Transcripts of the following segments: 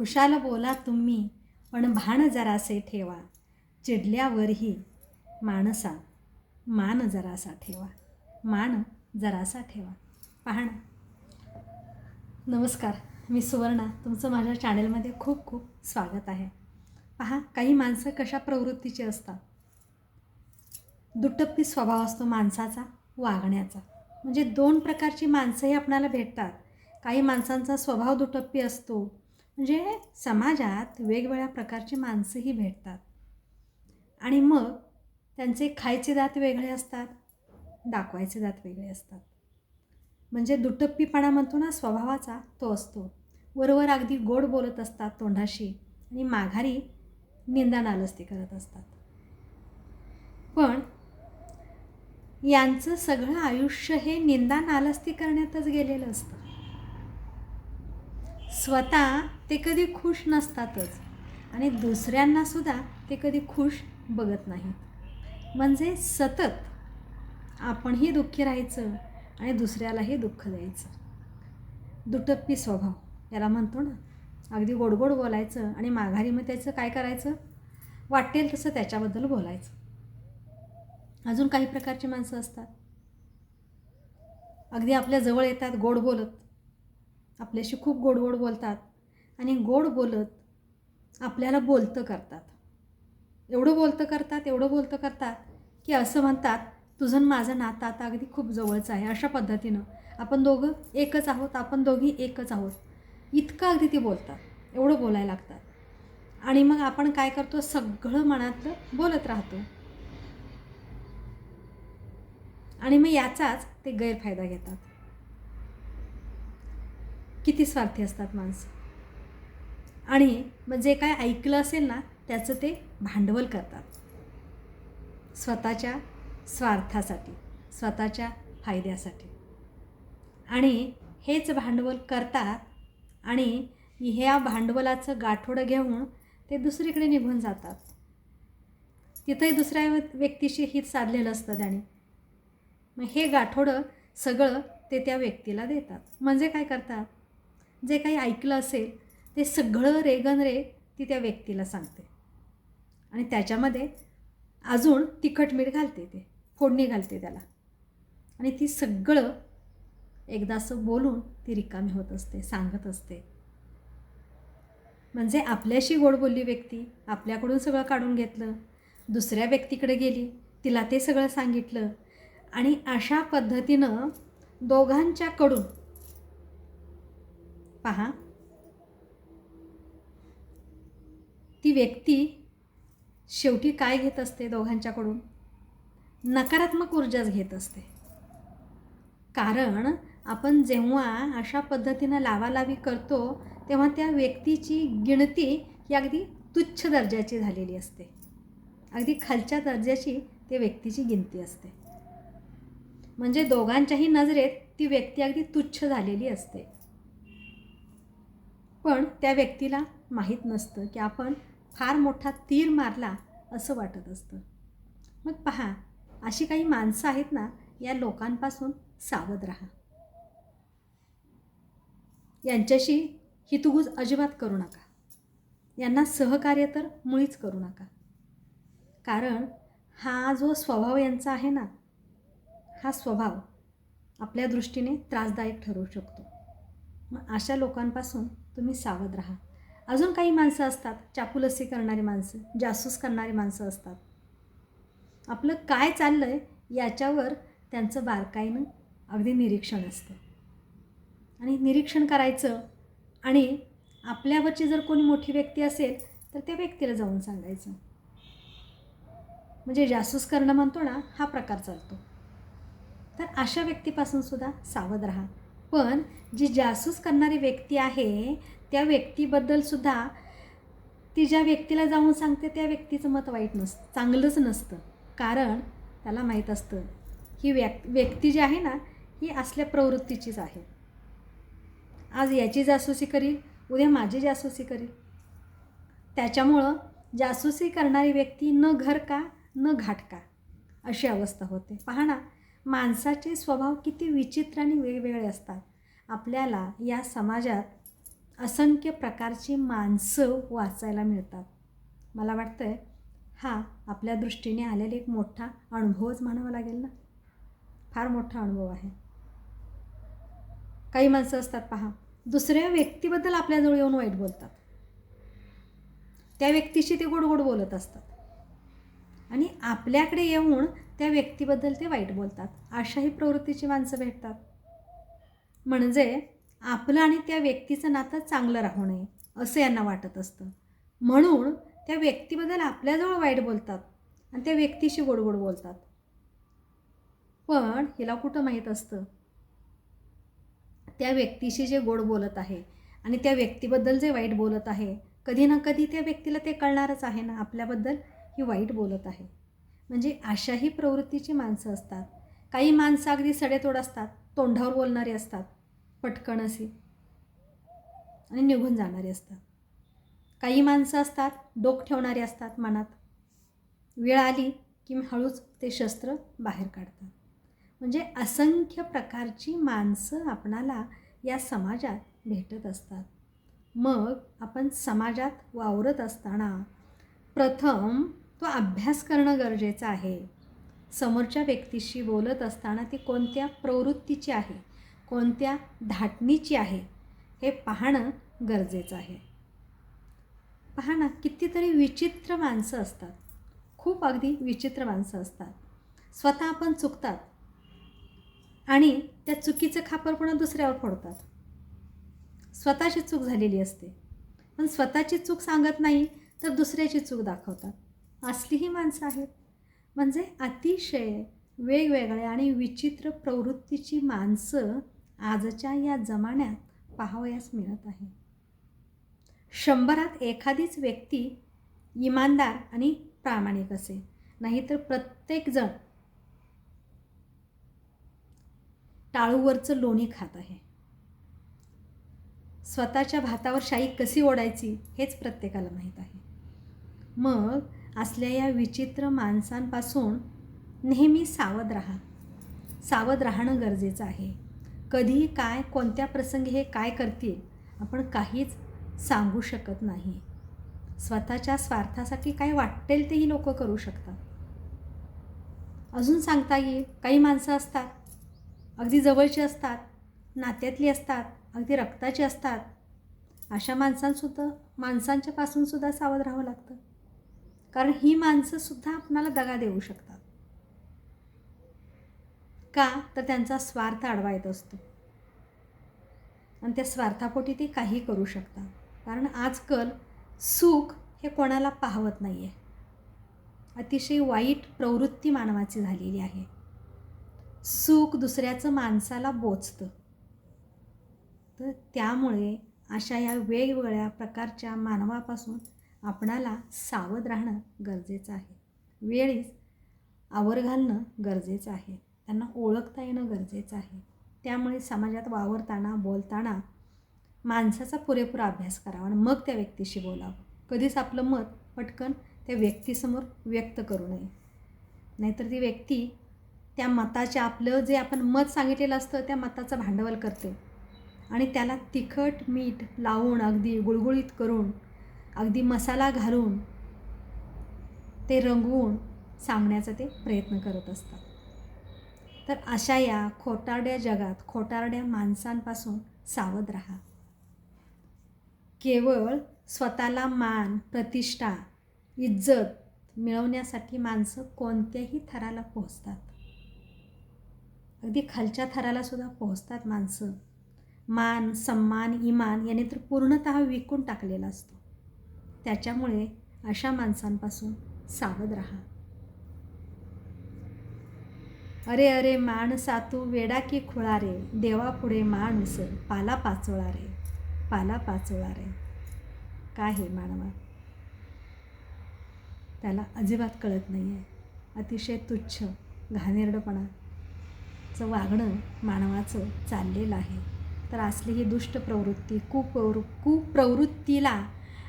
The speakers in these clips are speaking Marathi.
खुशाल बोला तुम्ही पण भान जरासे ठेवा. चिडल्यावरही माणसा मान जरासा ठेवा. मान जरासा ठेवा. पाहणं नमस्कार मी सुवर्णा. तुमचं माझ्या चॅनेलमध्ये खूप खूप स्वागत आहे. पहा काही माणसं कशा प्रवृत्तीची असतात? दुटप्पी स्वभाव असतो माणसाचा वागण्याचा. म्हणजे दोन प्रकारची माणसंही आपणाला भेटतात. काही माणसांचा स्वभाव दुटप्पी असतो म्हणजे समाजात वेगवेगळ्या प्रकारची माणसंही भेटतात. आणि मग त्यांचे खायचे दात वेगळे असतात दाखवायचे दात वेगळे असतात. म्हणजे दुटप्पीपणा म्हणतो ना स्वभावाचा तो असतो. वरवर अगदी गोड बोलत असतात तोंडाशी आणि माघारी निंदा नालस्ती करत असतात. पण यांचं सगळं आयुष्य हे निंदा नालस्ती करण्यातच गेलेलं असतं. स्वतः ते कधी खुश नसतातच आणि दुसऱ्यांनासुद्धा ते कधी खुश बघत नाहीत. म्हणजे सतत आपणही दुःखी राहायचं आणि दुसऱ्यालाही दुःख द्यायचं. दुटप्पी स्वभाव याला म्हणतो ना अगदी गोडगोड बोलायचं आणि माघारी मग त्याचं काय करायचं? वाटेल तसं त्याच्याबद्दल बोलायचं. अजून काही प्रकारची माणसं असतात. अगदी आपल्या जवळ येतात गोड बोलत. आपल्याशी खूप गोड गोड बोलतात आणि गोड बोलत आपल्याला बोलतं करतात. एवढं बोलतं करतात एवढं बोलतं करतात की असं म्हणतात तुझं माझं नातं आता अगदी खूप जवळचं आहे. अशा पद्धतीनं आपण दोघं एकच आहोत आपण दोघी एकच आहोत. इतकं अगदी ते बोलतात. एवढं बोलायला लागतात. आणि मग आपण काय करतो? सगळं मनातलं बोलत राहतो. आणि मग याचाच ते गैरफायदा घेतात. किती स्वार्थी असतात माणसं. आणि मग जे काय ऐकलं असेल ना त्याचं ते भांडवल करतात. स्वतःच्या स्वार्थासाठी स्वतःच्या फायद्यासाठी. आणि हेच भांडवल करतात आणि ह्या भांडवलाचं गाठोडं घेऊन ते दुसरीकडे निघून जातात. तिथंही दुसऱ्या व्यक्तीशी हित साधलेलं असतं त्याने. मग हे गाठोडं सगळं ते त्या व्यक्तीला देतात. म्हणजे काय करतात? जे काही ऐकलं असेल ते सगळं रेगन रे ती त्या व्यक्तीला सांगते. आणि त्याच्यामध्ये अजून तिखट मीठ घालते ते फोडणी घालते त्याला. आणि ती सगळं एकदा असं बोलून ती रिकामी होत असते सांगत असते. म्हणजे आपल्याशी गोड बोलली व्यक्ती आपल्याकडून सगळं काढून घेतलं दुसऱ्या व्यक्तीकडे गेली तिला ते सगळं सांगितलं. आणि अशा पद्धतीनं दोघांच्याकडून पहा. ती व्यक्ती शेवटी काय घेत असते दोघांच्याकडून? नकारात्मक ऊर्जाच घेत असते. कारण आपण जेव्हा अशा पद्धतीनं लावालावी करतो तेव्हा त्या व्यक्तीची गिणती ही अगदी तुच्छ दर्जाची झालेली असते. अगदी खालच्या दर्जाची त्या व्यक्तीची गिनती असते. म्हणजे दोघांच्याही नजरेत ती व्यक्ती अगदी तुच्छ झालेली असते. पण त्या व्यक्तीला माहीत नसतं की आपण फार मोठा तीर मारला असं वाटत असतं. मग पहा अशी काही माणसं आहेत ना या लोकांपासून सावध राहा. यांच्याशी हितगुज अजिबात करू नका. यांना सहकार्य तर मुळीच करू नका. कारण हा जो स्वभाव यांचा आहे ना हा स्वभाव आपल्या दृष्टीने त्रासदायक ठरू शकतो. मग अशा लोकांपासून तुम्ही सावध राहा. अजून काही माणसं असतात चापुलसी करणारी माणसं जासूस करणारी माणसं असतात. आपलं काय चाललं आहे याच्यावर त्यांचं बारकाईनं अगदी निरीक्षण असतं. आणि निरीक्षण करायचं आणि आपल्यावरची जर कोणी मोठी व्यक्ती असेल तर त्या व्यक्तीला जाऊन सांगायचं. म्हणजे जासूस करणं म्हणतो ना हा प्रकार चालतो. तर अशा व्यक्तीपासून सुद्धा सावध राहा. पण जी जासूस करणारी व्यक्ती आहे त्या व्यक्तीबद्दलसुद्धा ती ज्या व्यक्तीला जाऊन सांगते त्या व्यक्तीचं मत वाईट नसतं चांगलंच नसतं. कारण त्याला माहीत असतं ही व्यक् व्यक्ती जी आहे ना ही असल्या प्रवृत्तीचीच आहे. आज याची जासूसी करील उद्या माझी जासूसी करील. त्याच्यामुळं जासूसी करणारी व्यक्ती न घर का न घाट का? अशी अवस्था होते. पहा ना माणसाचे स्वभाव किती विचित्र आणि वेगवेगळे असतात. आपल्याला या समाजात असंख्य प्रकारची माणसं वाचायला मिळतात. मला वाटतं आहे हा आपल्या दृष्टीने आलेला एक मोठा अनुभवच म्हणावा लागेल ना? फार मोठा अनुभव आहे. काही माणसं असतात पहा दुसऱ्या व्यक्तीबद्दल आपल्याजवळ येऊन वाईट बोलतात. त्या व्यक्तीशी ते गोड गोड बोलत असतात. आणि आपल्याकडे येऊन त्या व्यक्तीबद्दल ते वाईट बोलतात. अशाही प्रवृत्तीची माणसं भेटतात. म्हणजे आपलं आणि त्या व्यक्तीचं नातं चांगलं राहू नये असं यांना वाटत असतं. म्हणून त्या व्यक्तीबद्दल आपल्याजवळ वाईट बोलतात आणि त्या व्यक्तीशी गोड गोड बोलतात. पण हिला कुठं माहीत असतं? त्या व्यक्तीशी जे गोड बोलत आहे आणि त्या व्यक्तीबद्दल जे वाईट बोलत आहे कधी ना कधी त्या व्यक्तीला ते कळणारच आहे ना आपल्याबद्दल ही वाईट बोलत आहे. म्हणजे अशाही प्रवृत्तीची माणसं असतात. काही माणसं अगदी सडेतोड असतात तोंडावर बोलणारी असतात. पटकन अशी आणि निघून जाणारी असतात. काही माणसं असतात डोक ठेवणारी असतात मनात. वेळ आली की हळूच ते शस्त्र बाहेर काढतात. म्हणजे असंख्य प्रकारची माणसं आपणाला या समाजात भेटत असतात. मग आपण समाजात वावरत असताना प्रथम तो अभ्यास करणं गरजेचं आहे. समोरच्या व्यक्तीशी बोलत असताना ती कोणत्या प्रवृत्तीची आहे? कोणत्या धाटणीची आहे हे पाहणं गरजेचं आहे. पहा ना कितीतरी विचित्र माणसं असतात. खूप अगदी विचित्र माणसं असतात. स्वतः आपण चुकतात. आणि त्या चुकीचं खापर पुन्हा दुसऱ्यावर फोडतात. स्वतःची चूक झालेली असते. पण स्वतःची चूक सांगत नाही तर दुसऱ्याची चूक दाखवतात. असलीही माणसं आहेत. म्हणजे अतिशय वेगवेगळ्या आणि विचित्र प्रवृत्तीची माणसं आजच्या या जमान्यात पाहावयास मिळत आहे. शंभरात एखादीच व्यक्ती इमानदार आणि प्रामाणिक असे नाहीतर प्रत्येकजण टाळूवरचं लोणी खात आहे. स्वतःच्या भातावर शाई कशी ओढायची हेच प्रत्येकाला माहीत आहे. मग असल्या या विचित्र माणसांपासून नेहमी सावध राहा. सावध राहणं गरजेचं आहे. कधी काय कोणत्या प्रसंगी हे काय करतील आपण काहीच सांगू शकत नाही. स्वतःच्या स्वार्थासाठी काय वाटेल तेही लोक करू शकतात. अजून सांगता येईल काही माणसं असतात अगदी जवळची असतात नात्यातली असतात अगदी रक्ताची असतात. अशा माणसांसुद्धा माणसांच्यापासूनसुद्धा सावध राहावं लागतं. कारण ही माणसंसुद्धा आपणाला दगा देऊ शकतात. का तर त्यांचा स्वार्थ आडवा येत असतो. आणि त्या स्वार्थापोटी ते काही करू शकतात. कारण आजकाल सुख हे कोणाला पाहवत नाही आहे अतिशय वाईट प्रवृत्ती मानवाची झालेली आहे. सुख दुसऱ्याचं माणसाला बोचतं. तर त्यामुळे अशा या वेगवेगळ्या प्रकारच्या मानवापासून आपणाला सावध राहणं गरजेचं आहे. वेळीच आवर घालणं गरजेचं आहे. त्यांना ओळखता येणं गरजेचं आहे. त्यामुळे समाजात वावरताना बोलताना माणसाचा पुरेपूर अभ्यास करावा आणि मग त्या व्यक्तीशी बोलावं. कधीच आपलं मत पटकन त्या व्यक्तीसमोर व्यक्त करू नये. नाहीतर ती व्यक्ती त्या मताच्या आपलं जे आपण मत सांगितलेलं असतं त्या मताचं भांडवल करते. आणि त्याला तिखट मीठ लावून अगदी गुळगुळीत करून अगदी मसाला घालून ते रंगवून सांगण्याचा ते प्रयत्न करत असतात. तर अशा या खोटारड्या जगात खोटारड्या माणसांपासून सावध राहा. केवळ स्वतःला मान प्रतिष्ठा इज्जत मिळवण्यासाठी माणसं कोणत्याही थराला पोहोचतात. अगदी खालच्या थराला सुद्धा पोहोचतात माणसं. मान सम्मान इमान याने तर पूर्णत विकून टाकलेला असतो. त्याच्यामुळे अशा माणसांपासून सावध राहा. अरे अरे माणसा तू वेडा की खुळा रे? देवापुढे माणूस पाला पाचोळा रे. पाला पाचोळा रे. काय हे मानवा? त्याला अजिबात कळत नाही आहे अतिशय तुच्छ घाणेरडपणाचं वागणं मानवाचं चाललेलं आहे. तर असली ही दुष्ट प्रवृत्ती कुप्रवृ कुप्रवृत्तीला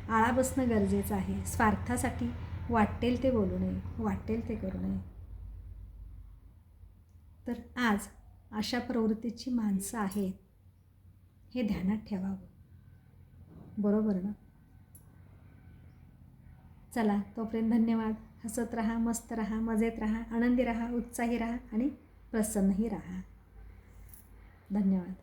आळा बसणं गरजेचं आहे. स्वार्थासाठी वाटेल ते बोलू नये वाटेल ते करू नये. तर आज अशा प्रवृत्तीची माणसं आहेत. हे ध्यानात ठेवावं. बरोबर ना? चला तोपर्यंत धन्यवाद. हसत राहा मस्त राहा मजेत राहा आनंदी राहा उत्साही राहा आणि प्रसन्नही राहा. धन्यवाद.